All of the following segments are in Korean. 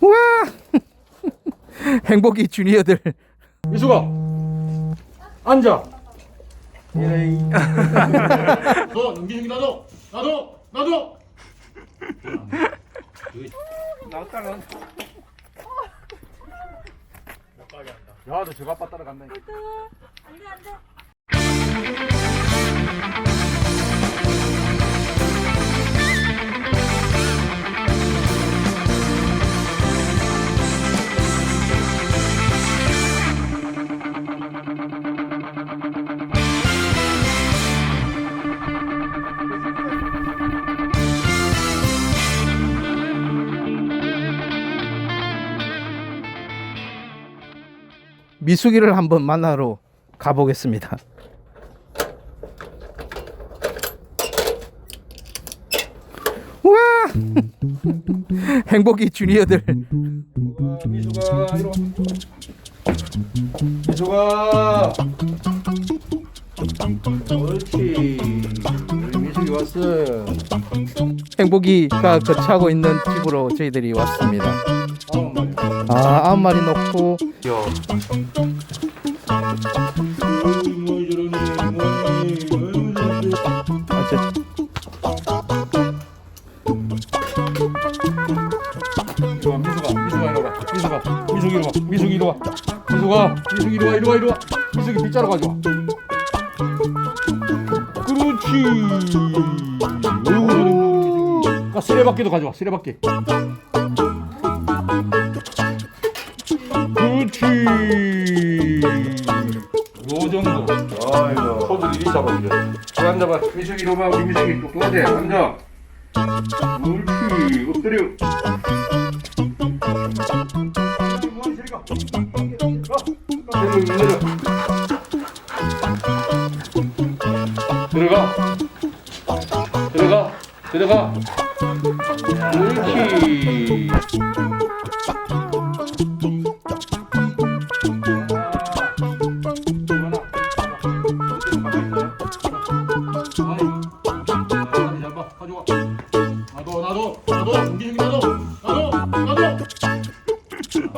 와! 행복이 주니어들. 미수가 앉아. 너 연기 중이 나도 나도 나도. 야, 너 저거 아빠 따라간다. 미숙이를 한번 만나러 가보겠습니다. 와 행복이 주니어들 미수가 이리 와. 미수가. 옳지. 우리 미숙이 왔어. 행복이가 거처하고 있는 집으로 저희들이 왔습니다. 아 아홉 마리 놓고 야. 아, 저, 좋아 미수가 미수가 이리 와 미수가 미숙이 이리 와 미숙이 이리 와 미숙아 미숙이 이리 와 이리 와 이리 와 미숙이 빗자루 가져와 그렇지 어이구 아 쓰레받기도 가져와 쓰레받기 요 정도 아이고 손을 이리 잡아주려 자 앉아봐 이리 와 우리 미숙이 똑똑하지 앉아 옳지 엎드려 들어가 들어가 들어가 옳지 나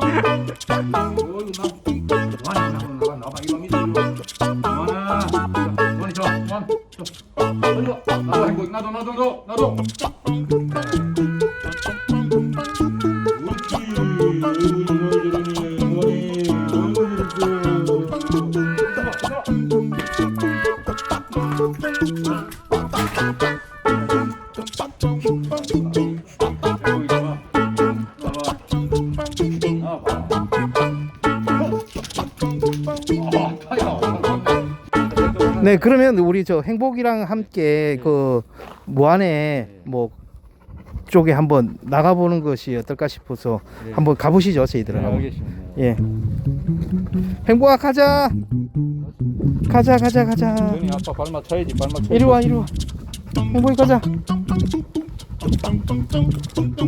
완이 나가 나가 나가 이거 미리 완아 완이 좋아 완 어디 가 나도 행복 나도 나도 나도 네 그러면 우리 저 행복이랑 함께 그 무안에 뭐 쪽에 한번 나가보는 것이 어떨까 싶어서 한번 가보시죠 저희들은 한번. 알겠습니다. 예. 행복아 가자. 가자 가자 가자. 전이 아빠 발 맞춰야지 발 맞춰. 이리 와 이리 와. 행복이 가자.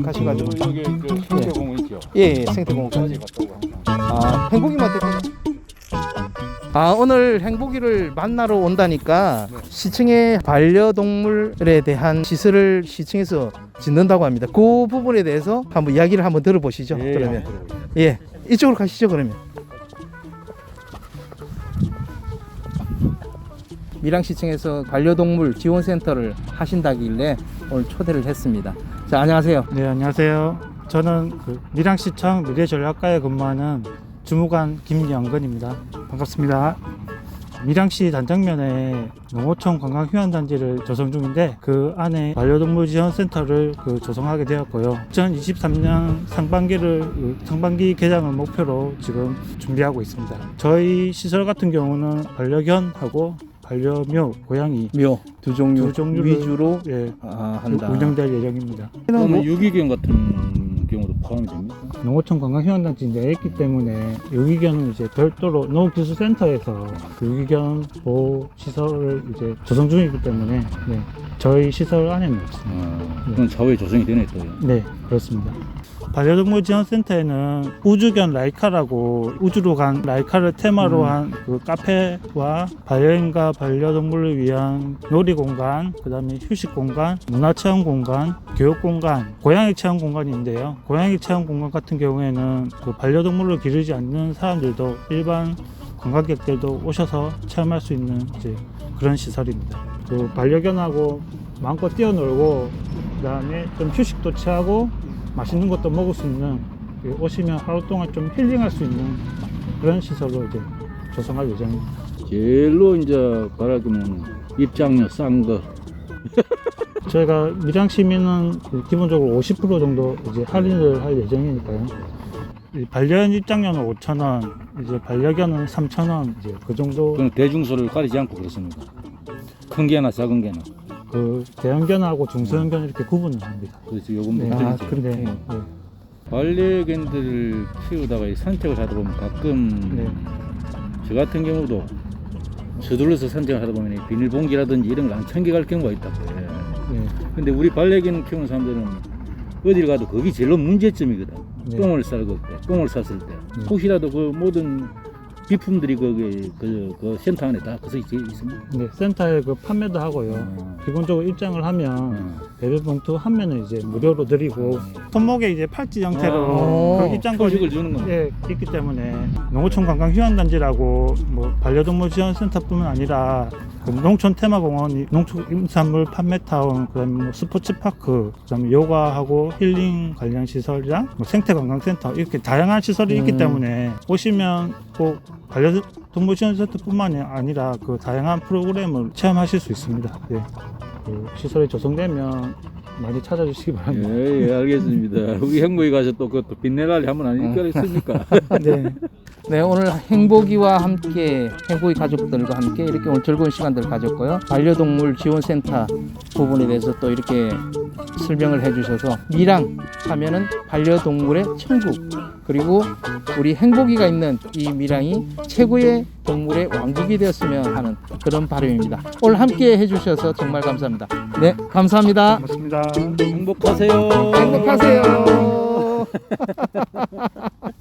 가시가지고. 여기 그 생태공원 있죠. 예, 예 생태공원까지. 까지 갔다 오고. 아 행복이만. 가. 아 오늘 행복이를 만나러 온다니까 시청에 반려동물에 대한 시설을 시청에서 짓는다고 합니다. 그 부분에 대해서 한번 이야기를 한번 들어보시죠. 예, 그러면 한번. 예 이쪽으로 가시죠 그러면. 밀양시청에서 반려동물 지원센터를 하신다길래 오늘 초대를 했습니다. 자 안녕하세요. 네, 안녕하세요. 저는 그 밀양시청 미래전략과에 근무하는 주무관 김영근입니다. 반갑습니다. 밀양시 단장면에 농어촌 관광휴양단지를 조성 중인데 그 안에 반려동물 지원센터를 그 조성하게 되었고요. 2023년 상반기를 그 상반기 개장을 목표로 지금 준비하고 있습니다. 저희 시설 같은 경우는 반려견하고 반려묘, 고양이 묘 두 종류 두 종류를 위주로 예, 아, 한다. 운영될 예정입니다. 그러면 유기견 같은 경우도 포함이 됩니까? 농어촌 관광휴양단지 내있기 때문에 유기견은 이제 별도로 농업기술센터에서 그 유기견 보호 시설을 이제 조성 중이기 때문에 네, 저희 시설 안에는 없습니다. 아, 그건 사후에 조성이 되네 또. 네, 그렇습니다. 반려동물 지원센터에는 우주견 라이카라고 우주로 간 라이카를 테마로 음. 한그 카페와 반려인과 반려동물을 위한 놀이 공간, 그 다음에 휴식 공간, 문화체험 공간, 교육 공간, 고양이 체험 공간인데요. 고양이 체험 공간 같은 경우에는 그 반려동물을 기르지 않는 사람들도 일반 관광객들도 오셔서 체험할 수 있는 이제 그런 시설입니다. 그 반려견하고 마음껏 뛰어놀고 그다음에 좀 휴식도 취하고 맛있는 것도 먹을 수 있는 그 오시면 하루 동안 좀 힐링할 수 있는 그런 시설로 이제 조성할 예정입니다. 제일로 이제 바라기면 입장료 싼 거. 저희가 밀양 시민은 그 기본적으로 50% 정도 이제 할인을 할 예정이니까요. 이 반려견 입장료는 5,000원, 이제 반려견은 3,000원, 이제 그 정도 그건 대중소를 가리지 않고 그렇습니다. 큰 개나 작은 개나. 그 대형견하고 중소형견 이렇게 구분을 합니다. 그래서 요금 네, 네. 아, 드리죠. 근데 네. 네. 반려견들을 키우다가 이 산책을 하다 보면 가끔 네. 저 같은 경우도 서둘러서 산책을 하다 보면 이 비닐봉지라든지 이런 걸 안 챙겨갈 경우가 있다고 해. 네. 근데 우리 반려견 키우는 사람들은 어딜 가도 거기 제일 문제점이거든. 네. 똥을 쌀 때, 똥을 쌌을 때. 네. 혹시라도 그 모든 비품들이 거기 그, 그 센터 안에 다 그서 있습니다. 네, 센터에 그 판매도 하고요. 어. 기본적으로 입장을 하면 어. 배변 봉투 한 면은 이제 무료로 드리고 손목에 이제 팔찌 형태로 어. 그 입장 표식을 거지 주는 거. 예, 있기 때문에 농어촌 관광 휴양단지라고 뭐 반려동물 지원센터뿐만 아니라 그 농촌 테마공원, 농촌 임산물 판매타운, 그다음에 뭐 스포츠파크, 그다음에 요가하고 힐링 관련 시설이랑 뭐 생태관광센터 이렇게 다양한 시설이 있기 음. 때문에 오시면 꼭 반려동물 지원센터뿐만이 아니라 그 다양한 프로그램을 체험하실 수 있습니다. 예. 그 시설이 조성되면 많이 찾아주시기 바랍니다. 예, 예, 알겠습니다. 우리 행복에 가서 또 그것도 빛내날이 한번 아니겠습니까? 네. 네, 오늘 행복이와 함께 행복이 가족들과 함께 이렇게 오늘 즐거운 시간들을 가졌고요. 반려동물 지원센터 부분에 대해서 또 이렇게 설명을 해주셔서 미랑 하면은 반려동물의 천국 그리고 우리 행복이가 있는 이 미랑이 최고의 동물의 왕국이 되었으면 하는 그런 바람입니다. 오늘 함께 해주셔서 정말 감사합니다. 네, 감사합니다. 고맙습니다. 행복하세요. 행복하세요.